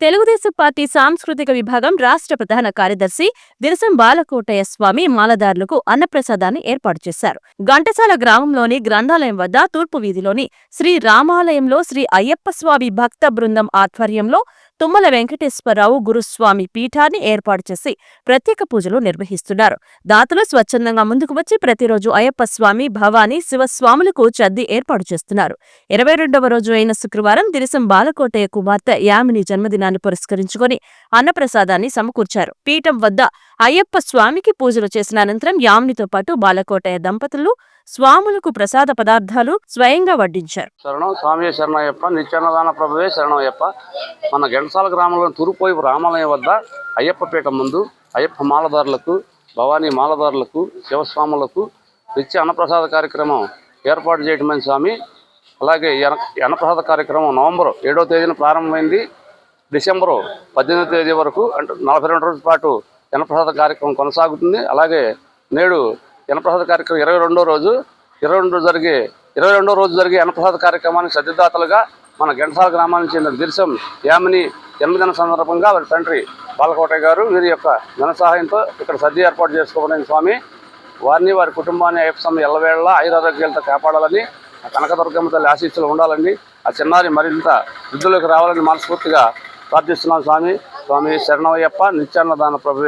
Telugu Desam party సాంస్కృతిక విభాగం రాష్ట్ర ప్రధాన కార్యదర్శి దిరసం బాలకోటయ్య స్వామి మాలదారులకు అన్నప్రసాదాన్ని ఏర్పాటు చేశారు. ఘంటసాల గ్రామంలోని గ్రంథాలయం వద్ద తూర్పు వీధిలోని శ్రీ రామాలయంలో శ్రీ అయ్యప్ప స్వామి భక్త బృందం ఆధ్వర్యంలో తుమ్మల వెంకటేశ్వరరావు గురుస్వామి పీఠాన్ని ఏర్పాటు చేసి ప్రత్యేక పూజలు నిర్వహిస్తున్నారు. దాతలు స్వచ్ఛందంగా ముందుకు వచ్చి ప్రతిరోజు అయ్యప్ప స్వామి భవానీ శివస్వాములకు చద్ది ఏర్పాటు చేస్తున్నారు. ఇరవై రెండవ రోజు అయిన శుక్రవారం దిరిసం బాలకోటయ్య కుమార్తె యామిని జన్మదినాన్ని పురస్కరించుకుని అన్నప్రసాదాన్ని సమకూర్చారు. పీఠం వద్ద అయ్యప్ప స్వామికి పూజలు చేసిన అనంతరం యామినితో పాటు బాలకోటయ్య దంపతులు స్వాములకు ప్రసాద పదార్థాలు స్వయంగా వడ్డించారు. శరణం స్వామి శరణయ్యప్ప నిత్యాన్నదాన ప్రభువే శరణయ్యప్ప. మన గెంటసాల గ్రామంలో తూర్పు రామాలయం వద్ద అయ్యప్ప పీఠం ముందు అయ్యప్ప మాలదారులకు భవానీ మాలదారులకు శివస్వాములకు నిత్య అన్నప్రసాద కార్యక్రమం ఏర్పాటు చేయటమని స్వామి. అలాగే అన్న- అన్నప్రసాద కార్యక్రమం నవంబర్ ఏడవ తేదీన ప్రారంభమైంది. డిసెంబరు పద్దెనిమిది తేదీ వరకు అంటే నలభై రెండు రోజుల పాటు జనప్రసాద కార్యక్రమం కొనసాగుతుంది. అలాగే నేడు జనప్రసాద కార్యక్రమం ఇరవై రెండో రోజు ఇరవై రెండు జరిగే ఇరవై రెండో రోజు జరిగే అన్నప్రసాద కార్యక్రమానికి సద్యదాతలుగా మన గంటసాల గ్రామానికి చెందిన దిర్శం యామిని జన్మదిన సందర్భంగా వారి తండ్రి బాలకోటయ్య గారు వీరి యొక్క ధన సహాయంతో ఇక్కడ సద్య ఏర్పాటు చేసుకోవడం స్వామి. వారిని వారి కుటుంబాన్ని అయ్యప్ప స్వామి ఎల్లవేళ ఆయురారోగ్యాలతో కాపాడాలని ఆ కనకదుర్గమ్మ తల్లి ఆశీస్సులు ఉండాలని ఆ చిన్నారి మరింత వృద్ధులకు రావాలని మనస్ఫూర్తిగా ప్రార్థిస్తున్నాం స్వామి. స్వామి శరణమయ్యప్ప నిత్యాన్నదాన ప్రభు